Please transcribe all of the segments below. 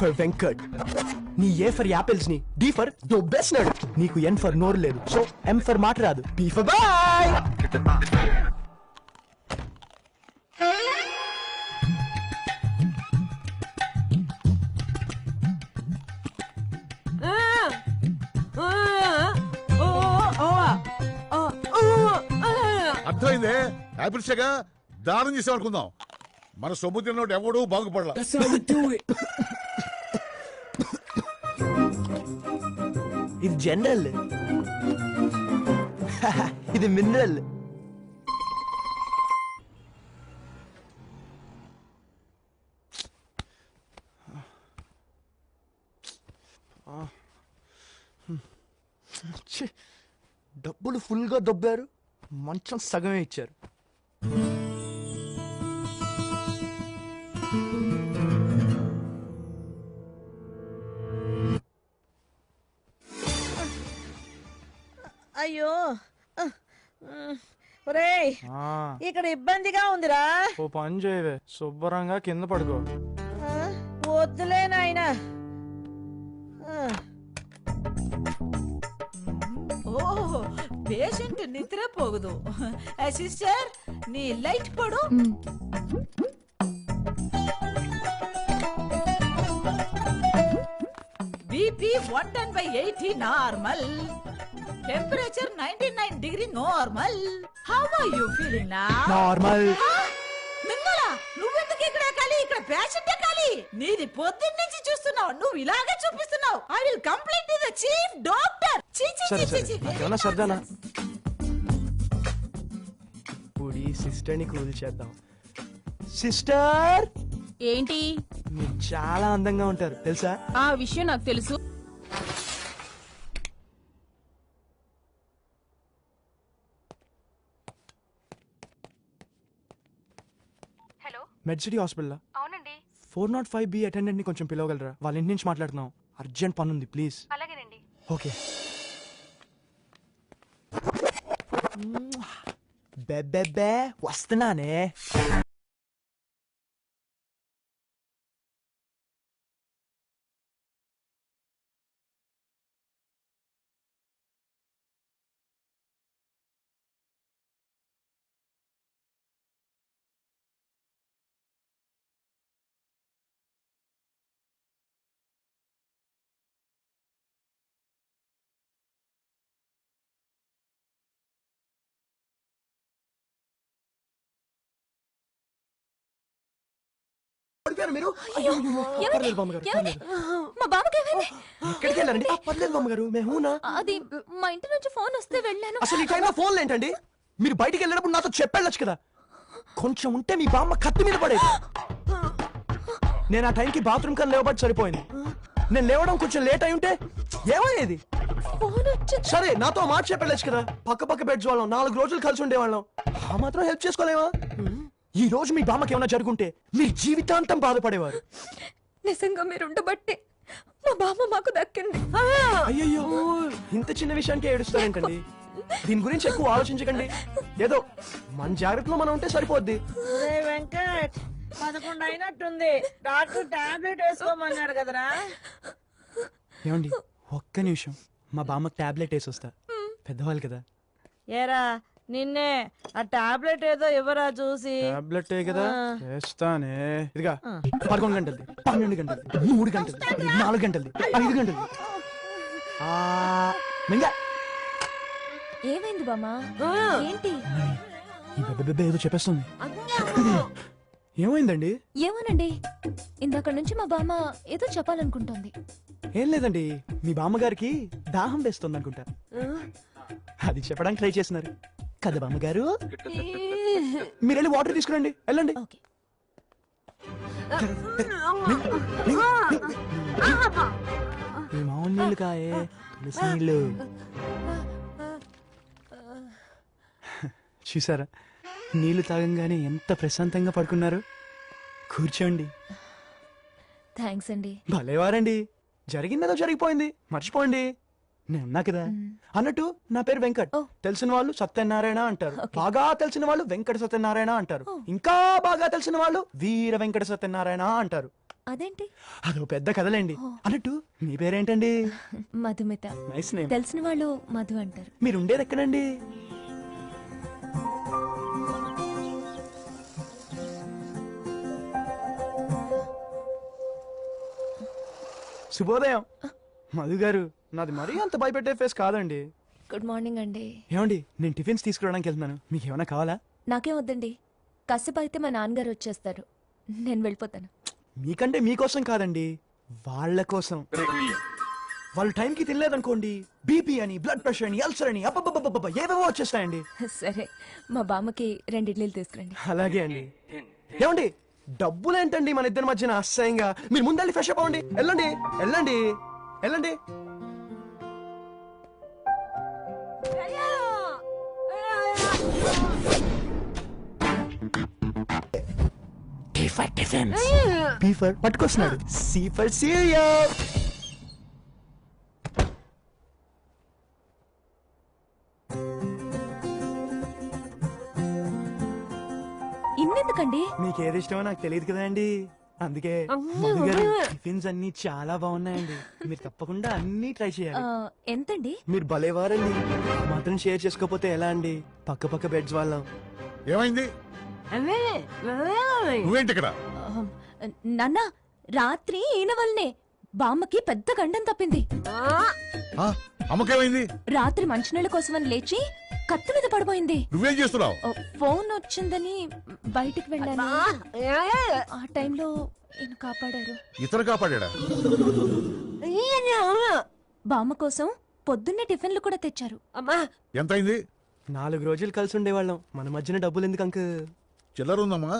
For Venkat. నీ A for యాపిల్స్ని D for యో బెస్ట్ నడు. నీకు ఎన్ ఫర్ నోరు లేదు. సో ఎం ఫర్ మాట రాదు. B for boy. అర్థమైందే? యాపిల్స్గా దానం చేసాం అనుకుందాం మన సొమ్ము తిన్నోడు ఎవడు బాగుపడలా. ఇది జనరల్. ఇది మినరల్. డబ్బులు ఫుల్గా దొబ్బారు మంచం సగమే ఇచ్చారు. అయ్యో. ఒరే ఇక్కడ ఇబ్బందిగా ఉందిరా. ఓ పని చేయవే శుభ్రంగా కింద పడుకో. వద్దులే నాయన. ఓ పేషెంట్ నిద్రపోగదు సిస్టర్ నీ లైట్ పడు. BP one ten by eighty normal. Temperature ninety nine degree normal how are you feeling నా నార్మల్ మింగళ నువ్వెందుకు ఇక్కడ కాలి ఇక్కడ పేషెంట్ కాలి నీది పొద్దున్న నుంచి చూస్తున్నావు. నువ్వు ఇలాగే చూపిస్తున్నావు. I will complaint to the chief doctor చీ చీ సరే చీ చీ సరే నాకేమన్నా సరదానా? కూల్ చేద్దాం. సిస్టర్ ఏంటి? మీరు చాలా అందంగా ఉంటారు. తెలుసా? ఆ విషయం నాకు తెలుసు. Hello MedCity hospital? అవునండి. ఫోర్ నాట్ ఫైవ్ బి అటెండెంట్ని కొంచెం పిలవగలరా? వాళ్ళ ఇంటి నుంచి మాట్లాడుతున్నాం. అర్జెంట్ పని ఉంది ప్లీజ్. అలాగేనండి. ఓకే. బెబ్బెబ్బే వస్తున్నానే. పడిపోయారు మీరు? అయ్యో, పర్లేదు బామ్మగారు పర్లేదు. మా బాబుకి ఏమైంది ఎక్కడికి వెళ్ళారండి? ఆ, పర్లేదు బామ్మగారు మేమునా అది మా ఇంటి నుంచి ఫోన్ వస్తే వెళ్ళాను. అసలు ఈ టైంలో ఫోన్లు ఏంటండి? మీరు బయటికి వెళ్ళినప్పుడు నాతో చెప్పెళ్ళొచ్చు కదా. కొంచెం ఉంటే మీ బామ్మ కత్తి మీద పడేది. నేను ఆ టైంకి బాత్రూమ్ కన్నా లేవబట్టి సరిపోయింది. నేను లేవడం కొంచెం లేట్ అయి ఉంటే ఏమయ్యేది? ఫోన్ వచ్చింది. సరే నాతో మాట చెప్పెళ్ళచ్చు కదా. పక్క పక్క బెడ్స్ వాళ్ళం నాలుగు రోజులు కలిసి ఉండేవాళ్ళం. ఆ మాత్రం హెల్ప్ చేసుకోలేమా? ఈ రోజు మీ బామ్మకి ఏమైనా జరుగుంటే మీరు జీవితాంతం బాధపడేవారు. నిజంగా మీరు ఉండబట్టే మా బామ్మ మాకు దక్కింది. అయ్యయ్యో! ఇంత చిన్న విషయానికి ఏడుస్తారేంటండి? దీని గురించి ఎక్కువ ఆలోచించకండి. ఏదో మన జాగ్రత్తలో మనం ఉంటే సరిపోద్ది. వెంకట్ పదకొండు అయినట్టుంది. డాక్టర్ టాబ్లెట్ వేసుకోమన్నాడు కదరా? ఏమండి ఒక్క నిమిషం. మా బామ్మకి టాబ్లెట్ వేసి వస్తా పెద్దవాళ్ళు కదా. ఏరా నిన్నే ఆ టాబ్లెట్ ఏదో ఇవ్వరా చూసి. టాబ్లెట్ కదా? చేస్తానే. ఇదిగా పదకొండు గంటలది పన్నెండు గంటలది మూడు గంటలది నాలుగు గంటలది ఐదు గంటలది. ఆ, మింగా. ఏమైంది బామ్మ? ఏంటి? ఈ ఏదో చెప్పేస్తుంది. ఏమైందండి? ఏమోనండి. ఇందాక నుంచి మా బామ్మ ఏదో చెప్పాలనుకుంటోంది. ఏం లేదండి. మీ బామ్మగారికి దాహం వేస్తుంది అనుకుంటా అది చెప్పడానికి ట్రై చేస్తున్నారు. కదా బామ్మగారు? మీరు వెళ్ళి వాటర్ తీసుకురండి. వెళ్ళండి. ఓకే. మామూలు నీళ్ళు కాయే తులసి నీళ్ళు. చూసారా? నీళ్ళు తాగంగానే ఎంత ప్రశాంతంగా పడుకున్నారు. కూర్చోండి. థ్యాంక్స్ అండి. భలేవారండి. జరిగిందేదో జరిగిపోయింది. మర్చిపోండి. నేనున్నా కదా. అన్నట్టు నా పేరు వెంకట్. తెలిసిన వాళ్ళు సత్యనారాయణ అంటారు. బాగా తెలిసిన వాళ్ళు వెంకట సత్యనారాయణ అంటారు. ఇంకా బాగా తెలిసిన వాళ్ళు వీర వెంకట సత్యనారాయణ అంటారు. అదేంటి? అదో పెద్ద కథలేండి. అన్నట్టు మీ పేరేంటండి? మధుమిత. నైస్ నేమ్ తెలిసిన వాళ్ళు మధు అంటారు. మీరు ఉండేది ఎక్కడండి? శుభోదయం. మధు గారు నాది మరీ అంత భయపెట్టే ఫేస్ కాదండి. గుడ్ మార్నింగ్ అండి. ఏమండి నేను టిఫిన్స్ తీసుకురావడానికి వెళ్తున్నాను. మీకు ఏమైనా కావాలా? నాకేం వద్దండి. కసిపు అయితే మా నాన్నగారు వచ్చేస్తారు. నేను వెళ్ళిపోతాను. మీకంటే మీకోసం కాదండి వాళ్ళ కోసం. వాళ్ళు టైంకి తినలేదనుకోండి బీపీ అని బ్లడ్ ప్రెషర్ అని అల్సర్ అని అబ్బబ్బబ్బబ్బ ఏవేవో వచ్చేస్తాయండి. సరే మా బామ్మకి రెండు ఇడ్లీలు తీసుకురండి. అలాగే అండి. ఏమండి డబ్బులేంటండి మన ఇద్దరి మధ్యన అసహ్యంగా? మీరు ముందెళ్ళి ఫ్రెష్ అప్ అవ్వండి. వెళ్ళండి వెళ్ళండి. వెళ్ళండి. P for పట్టుకొస్తున్నాడు. C for serial. ఇన్నెందుకండి? మీకు ఏది ఇష్టమో నాకు తెలియదు కదండి. అందుకే మధు గారు, టిఫిన్స్ అన్ని చాలా బాగున్నాయండి. మీరు తప్పకుండా అన్ని ట్రై చేయాలి. ఎంతండి? మీరు భలేవారండి మాత్రం షేర్ చేసుకోకపోతే ఎలా అండి? పక్క పక్క బెడ్స్ వాళ్ళం. ఏమైంది? నువ్వేంటి ఇక్కడ ఆ, నాన్న రాత్రి ఈయన వల్లనే బామ్మకి పెద్ద గండం తప్పింది. ఆ, అమ్మకేమైంది? రాత్రి మంచినీళ్ళ కోసమని లేచి కత్తి మీద పడిపోయింది నువ్వేం చేస్తున్నావు ఫోన్ వచ్చిందని బయటికి వెళ్ళాను ఆ టైంలో ఈయన కాపాడారు ఇతను కాపాడా బామ్మ కోసం పొద్దున్నే టిఫిన్లు కూడా తెచ్చారు ఎంతైంది నాలుగు రోజులు కలిసి ఉండేవాళ్ళం మన మధ్యన డబ్బులు ఎందుకు అంక చిల్లర ఉందమ్మా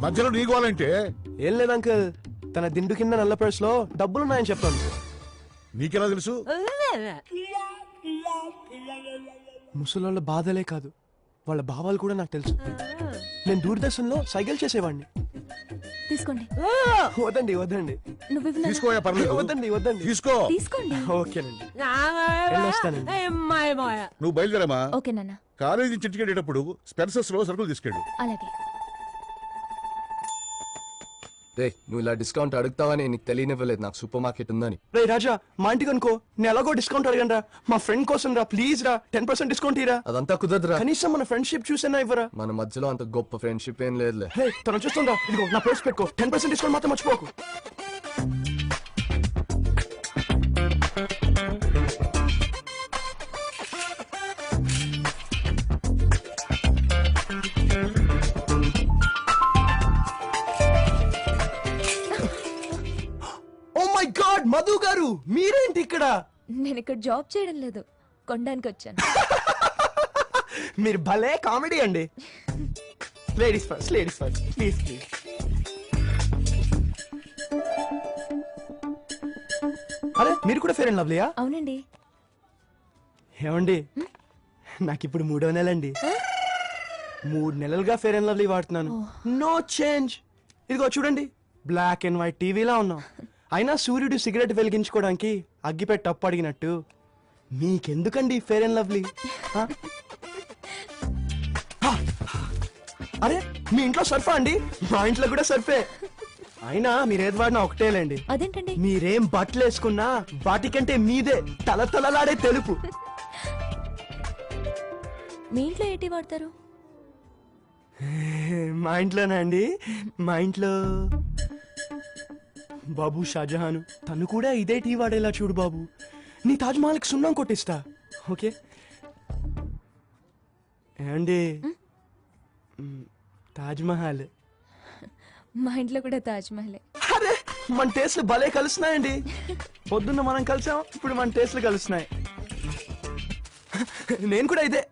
మధ్యలో నీ గోలంటే ఏం లేదు అంకుల్ తన దిండు కింద నల్ల పర్స్లో డబ్బులున్నాయని చెప్పాను నీకెలా తెలుసు? ముసలోళ్ళ బాధలే కాదు. వాళ్ళ భావాలు కూడా నాకు తెలుసు. నేను దూరదర్శన్లో సైకిల్ చేసేవాడిని తీసుకోండి. వద్దండి వద్దండి. నువ్వు. తీసుకోయా పర్లేదు. వద్దండి వద్దండి. తీసుకో. తీసుకోండి. ఓకేనండి. నువ్వు బయలుదేరమ్మా. ఓకే నాన్న. కాలేజీ నుంచి ఇంటికి వెళ్ళేటప్పుడు స్పెన్సర్స్లో సరుకులు తీసుకెళ్ళు. అలాగే. రే నువ్వు ఇలా డిస్కౌంట్ అడుగుతావని నీకు తెలియనివ్వలేదు. నాకు సూపర్ మార్కెట్ ఉందని. రే రాజా మా ఇంటికి అనుకో. నేను ఎలాగో డిస్కౌంట్ అడగను రా మా ఫ్రెండ్ కోసం రా ప్లీజ్ రా. టెన్ పర్సెంట్ డిస్కౌంట్ ఇరా అదంతా కుదరదురా. కనీసం మన ఫ్రెండ్షిప్ చూసేనా ఇవ్వరా? మన మధ్యలో అంత గొప్ప ఫ్రెండ్షిప్ ఏం లేదులే. రే తను చూస్తుందా ఇదిగో నా పర్స్ పెట్టుకో. టెన్ పర్సెంట్ డిస్కౌంట్ మాత్రం మర్చిపోకు. గారు మీరేంటి ఇక్కడ? నేను ఇక్కడ జాబ్ చేయడం లేదు. కొనడానికి వచ్చాను మీరు భలే కామెడీ అండి. Ladies first ladies first please please అరే మీరు కూడా ఫేర్ అండ్ లవ్లీయా అవునండి. ఏమండి? నాకు ఇప్పుడు మూడో నెల అండి మూడు నెలలుగా ఫేర్ అండ్ లవ్లీ వాడుతున్నాను. నో చేంజ్ ఇదిగో చూడండి. బ్లాక్ అండ్ వైట్ టీవీలా ఉన్నాం. అయినా సూర్యుడు సిగరెట్ వెలిగించుకోవడానికి అగ్గిపెట్టి తప్పు అడిగినట్టు మీకెందుకండి ఫేర్ అండ్ లవ్లీ? అరే మీ ఇంట్లో సర్ఫా అండి? మా ఇంట్లో కూడా సర్ఫే. అయినా మీరేది వాడినా ఒకటేలేండి. అదేంటండి? మీరేం బట్టలు వేసుకున్నా వాటికంటే మీదే తలతలలాడే తెలుపు. మీ ఇంట్లో ఏంటి వాడతారు? మా ఇంట్లోనా అండి? మా ఇంట్లో బాబు షాజహాన్ తను కూడా ఇదే టీ వాడేలా చూడు బాబు. నీ తాజ్ మహల్కి సున్నం కొట్టిస్తా ఓకే? ఏమండి? మ్, తాజ్ మహల్. మా ఇంట్లో కూడా తాజ్ మహలే. అరే మన టేస్ట్లు భలే కలుస్తున్నాయండి. పొద్దున్న మనం కలిసాం ఇప్పుడు మన టేస్ట్లు కలుస్తున్నాయి. నేను కూడా ఇదే.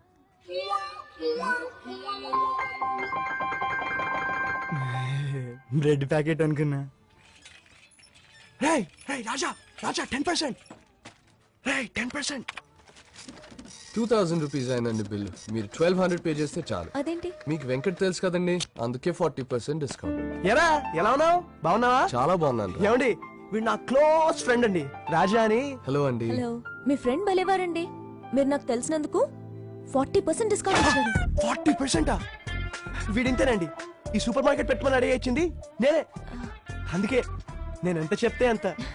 బ్రెడ్ ప్యాకెట్ అనుకున్నా. రేయ్ రేయ్ రాజా రాజా టెన్ పర్సెంట్ రేయ్ ten percent two thousand rupees అయిందండి బిల్లు. మీరు ట్వెల్వ్ హండ్రెడ్ పే చేస్తే చాలు. అదేంటి? మీకు వెంకట్ తెలుసు కదండి. అందుకే ఫార్టీ పర్సెంట్ డిస్కౌంట్ ఎరా ఎలా ఉన్నావు? బాగున్నావా? చాలా బాగున్నాను ఏమండి వీడు నా క్లోజ్ ఫ్రెండ్ అండి. రాజా అని. హలో అండి. హలో మీ ఫ్రెండ్ భలేవారండి. మీరు నాకు తెలిసినందుకు ఫార్టీ పర్సెంట్ డిస్కౌంట్ ఇచ్చారు. ఫార్టీ పర్సెంటా వీడింతేనండి. ఈ సూపర్ మార్కెట్ పెట్టమని అడిగి ఇచ్చింది నేనే అందుకే నేను ఎంత చెప్తే అంత.